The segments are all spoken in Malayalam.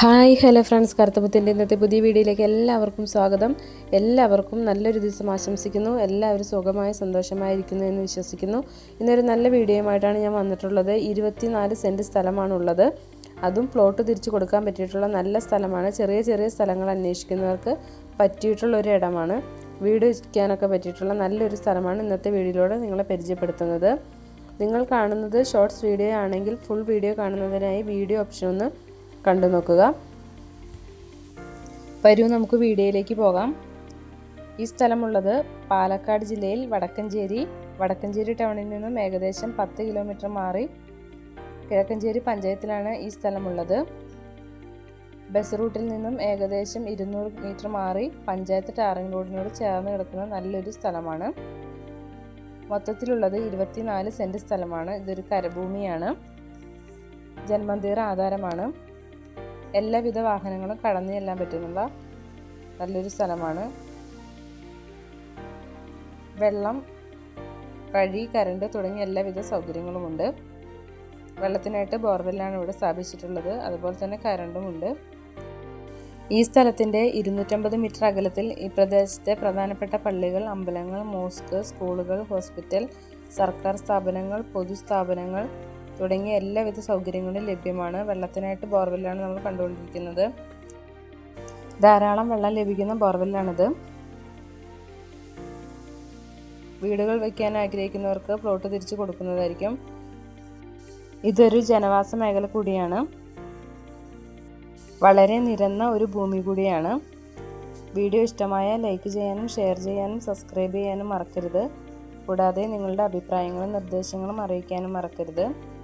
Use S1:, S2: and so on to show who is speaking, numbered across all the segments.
S1: Hi hello friends. കറുത്തപ്പത്തിന്റെ ഇന്നത്തെ പുതിയ വീഡിയോയിലേക്ക് എല്ലാവർക്കും സ്വാഗതം. എല്ലാവർക്കും നല്ലൊരു ദിവസം ആശംസിക്കുന്നു. എല്ലാവരും സുഖമായി സന്തോഷമായിരിക്കുന്നു എന്ന് വിശ്വസിക്കുന്നു. ഇന്നൊരു നല്ല വീഡിയോയുമായിട്ടാണ് ഞാൻ വന്നിട്ടുള്ളത്. ഇരുപത്തിനാല് സെന്റ് സ്ഥലമാണുള്ളത്. അതും പ്ലോട്ട് തിരിച്ചു കൊടുക്കാൻ പറ്റിയിട്ടുള്ള നല്ല സ്ഥലമാണ്. ചെറിയ ചെറിയ സ്ഥലങ്ങൾ അന്വേഷിക്കുന്നവർക്ക് പറ്റിയിട്ടുള്ള ഒരു ഇടമാണ്. വീട് വയ്ക്കാനൊക്കെ പറ്റിയിട്ടുള്ള നല്ലൊരു സ്ഥലമാണ് ഇന്നത്തെ വീഡിയോയിലൂടെ നിങ്ങളെ പരിചയപ്പെടുത്തുന്നത്. നിങ്ങൾ കാണുന്നത് ഷോർട്സ് വീഡിയോ ആണെങ്കിൽ ഫുൾ വീഡിയോ കാണുന്നതിനായി വീഡിയോ ഓപ്ഷൻ ഒന്ന് കണ്ടു നോക്കുക. വരൂ നമുക്ക് വീഡിയോയിലേക്ക് പോകാം. ഈ സ്ഥലമുള്ളത് പാലക്കാട് ജില്ലയിൽ വടക്കഞ്ചേരി വടക്കഞ്ചേരി ടൗണിൽ നിന്നും ഏകദേശം പത്ത് കിലോമീറ്റർ മാറി കിഴക്കഞ്ചേരി പഞ്ചായത്തിലാണ് ഈ സ്ഥലമുള്ളത്. ബസ് റൂട്ടിൽ നിന്നും ഏകദേശം ഇരുന്നൂറ് മീറ്റർ മാറി പഞ്ചായത്ത് ടാറിംഗ് റോഡിനോട് ചേർന്ന് കിടക്കുന്ന നല്ലൊരു സ്ഥലമാണ്. മൊത്തത്തിലുള്ളത് ഇരുപത്തിനാല് സെന്റ് സ്ഥലമാണ്. ഇതൊരു കരഭൂമിയാണ്. ജന്മന്തീർ ആധാരമാണ്. എല്ലാവിധ വാഹനങ്ങളും കടന്നു ചെല്ലാൻ പറ്റുന്നുള്ള നല്ലൊരു സ്ഥലമാണ്. വെള്ളം വഴി കരണ്ട് തുടങ്ങിയ എല്ലാവിധ സൗകര്യങ്ങളുമുണ്ട്. വെള്ളത്തിനായിട്ട് ബോർവെല്ലാണ് ഇവിടെ സ്ഥാപിച്ചിട്ടുള്ളത്. അതുപോലെ തന്നെ കരണ്ടുമുണ്ട് ഈ സ്ഥലത്തിന്റെ ഇരുന്നൂറ്റമ്പത് മീറ്റർ അകലത്തിൽ ഈ പ്രദേശത്തെ പ്രധാനപ്പെട്ട പള്ളികൾ അമ്പലങ്ങൾ മോസ്ക് സ്കൂളുകൾ ഹോസ്പിറ്റൽ സർക്കാർ സ്ഥാപനങ്ങൾ പൊതുസ്ഥാപനങ്ങൾ തുടങ്ങിയ എല്ലാവിധ സൗകര്യങ്ങളും ലഭ്യമാണ്. വെള്ളത്തിനായിട്ട് ബോർവെല്ലാണ് നമ്മൾ കണ്ടുകൊണ്ടിരിക്കുന്നത്. ധാരാളം വെള്ളം ലഭിക്കുന്ന ബോർവെല്ലാണിത്. വീടുകൾ വയ്ക്കാൻ ആഗ്രഹിക്കുന്നവർക്ക് പ്ലോട്ട് തിരിച്ചു കൊടുക്കുന്നതായിരിക്കും. ഇതൊരു ജനവാസ മേഖല കൂടിയാണ്. വളരെ നിരന്ന ഒരു ഭൂമി കൂടിയാണ്. വീഡിയോ ഇഷ്ടമായ ലൈക്ക് ചെയ്യാനും ഷെയർ ചെയ്യാനും സബ്സ്ക്രൈബ് ചെയ്യാനും മറക്കരുത്. കൂടാതെ നിങ്ങളുടെ അഭിപ്രായങ്ങളും നിർദ്ദേശങ്ങളും അറിയിക്കാനും മറക്കരുത്.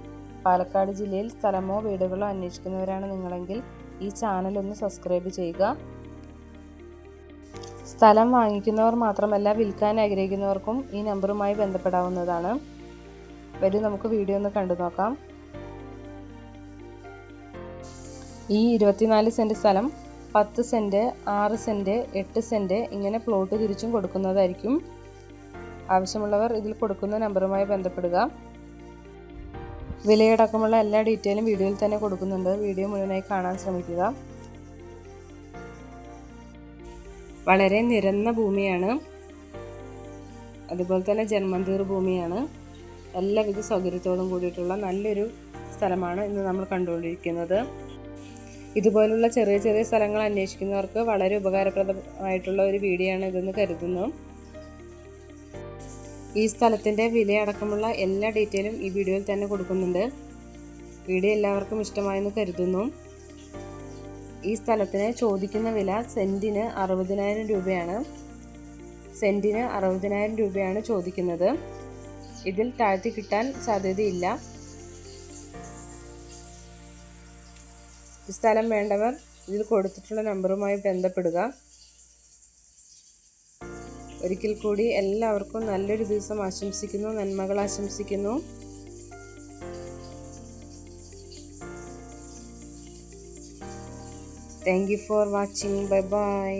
S1: പാലക്കാട് ജില്ലയിൽ സ്ഥലമോ വീടുകളോ അന്വേഷിക്കുന്നവരാണ് നിങ്ങളെങ്കിൽ ഈ ചാനൽ ഒന്ന് സബ്സ്ക്രൈബ് ചെയ്യുക. സ്ഥലം വാങ്ങിക്കുന്നവർ മാത്രമല്ല വിൽക്കാൻ ആഗ്രഹിക്കുന്നവർക്കും ഈ നമ്പറുമായി ബന്ധപ്പെടാവുന്നതാണ്. വരൂ നമുക്ക് വീഡിയോ ഒന്ന് കണ്ടു നോക്കാം. ഈ ഇരുപത്തിനാല് സെന്റ് സ്ഥലം പത്ത് സെന്റ് ആറ് സെന്റ് എട്ട് സെന്റ് ഇങ്ങനെ പ്ലോട്ട് തിരിച്ചും കൊടുക്കുന്നതായിരിക്കും. ആവശ്യമുള്ളവർ ഇതിൽ കൊടുക്കുന്ന നമ്പറുമായി ബന്ധപ്പെടുക. വിലയടക്കമുള്ള എല്ലാ ഡീറ്റെയിലും വീഡിയോയിൽ തന്നെ കൊടുക്കുന്നുണ്ട്. വീഡിയോ മുഴുവനായി കാണാൻ ശ്രമിക്കുക. വളരെ നിരന്ന ഭൂമിയാണ്. അതുപോലെ തന്നെ ജന്മന്തീർ ഭൂമിയാണ്. എല്ലാവിധ സൗകര്യത്തോടും കൂടിയിട്ടുള്ള നല്ലൊരു സ്ഥലമാണ് ഇന്ന് നമ്മൾ കണ്ടുകൊണ്ടിരിക്കുന്നത്. ഇതുപോലുള്ള ചെറിയ ചെറിയ സ്ഥലങ്ങൾ അന്വേഷിക്കുന്നവർക്ക് വളരെ ഉപകാരപ്രദമായിട്ടുള്ള ഒരു വീഡിയോ ആണ് ഇതെന്ന് കരുതുന്നു. ഈ സ്ഥലത്തിന്റെ വിലയടക്കമുള്ള എല്ലാ ഡീറ്റെയിലും ഈ വീഡിയോയിൽ തന്നെ കൊടുക്കുന്നുണ്ട്. വീഡിയോ എല്ലാവർക്കും ഇഷ്ടമായെന്ന് കരുതുന്നു. ഈ സ്ഥലത്തിന് ചോദിക്കുന്ന വില സെന്റിന് അറുപതിനായിരം രൂപയാണ്. സെന്റിന് അറുപതിനായിരം രൂപയാണ് ചോദിക്കുന്നത്. ഇതിൽ താഴ്ത്തി കിട്ടാൻ സാധ്യതയില്ല. സ്ഥലം വേണ്ടവർ ഇതിൽ കൊടുത്തിട്ടുള്ള നമ്പറുമായി ബന്ധപ്പെടുക. ഒരിക്കൽ കൂടി എല്ലാവർക്കും നല്ലൊരു ദിവസം ആശംസിക്കുന്നു നന്മകൾ ആശംസിക്കുന്നു. Thank you for watching bye bye